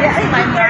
Yeah.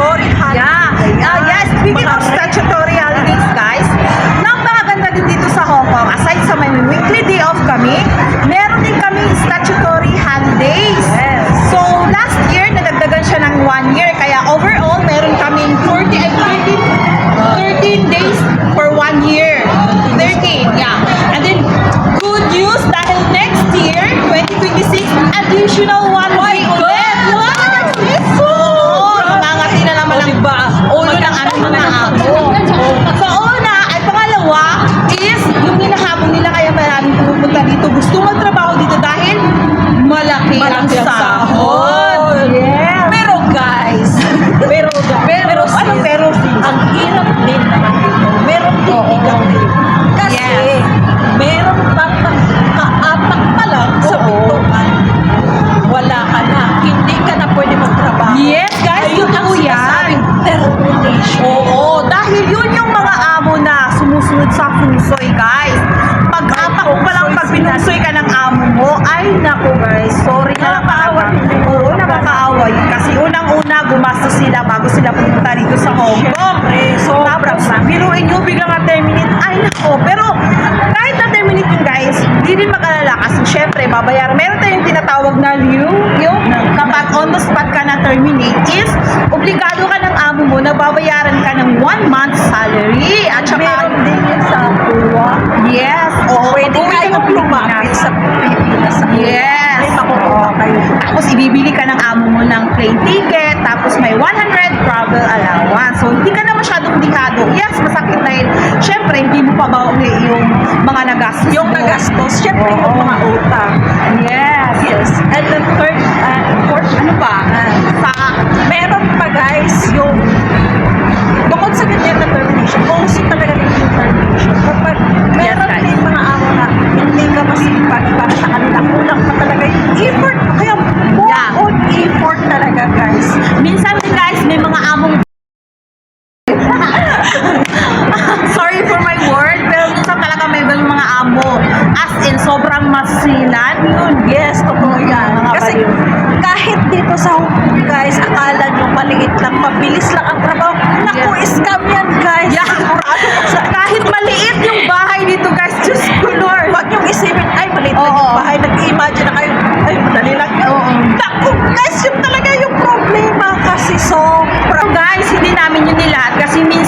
statutory holidays. Yeah. Uh, yes, speaking of statutory holidays, guys, napakaganda din dito sa Hong Kong. Aside sa may weekly day off kami, meron din kami statutory holidays. Yes. So, last year, nadagdagan siya ng one year. Kaya overall, meron kaming 40, 13, 13 days sahod. Yes. Pero guys, pero, pero, sis, ano pero sis? ang hirap din naman dito. Meron din bigat din. Gumastos sila bago sila pumunta dito sa Hong Kong. Siyempre, sobrang biruin nyo, biglang na-terminate. Ay, nako. Pero, kahit na-terminate yun, guys, di din mag-alala. Kasi, syempre, babayaran. Meron tayong tinatawag na lieu. Yung kapag on the spot ka na-terminate is, obligado ka ng amo mo na babayaran ka ng one month salary. At saka, Meron din yan sa kuwa. yes. Oo, Pwede pag-uwi ka kayong ng lumapit sa Pilipinas. Yes. May makukuha kayo. Tapos ibibili ka ng amo mo ng plane ticket, tapos nagastos Yung nagastos, syempre yung Oo. mga utang. Yes. Yes. And the third, uh, fourth, ano pa? Uh, Sa, meron pa guys, yung bukod sa ganyan na termination, also talaga yung termination. Kapag lang, mabilis lang ang trabaho. Naku, Yes. scam yan, guys. Yeah. Kahit maliit yung bahay dito guys, Diyos ko Lord. Huwag niyong isipin, ay, maliit lang yung bahay. Nag-imagine na kayo, ay, madali lang. Oo. Naku, guys, yun talaga yung problema kasi. Pero guys, hindi namin yun nilahat kasi minsan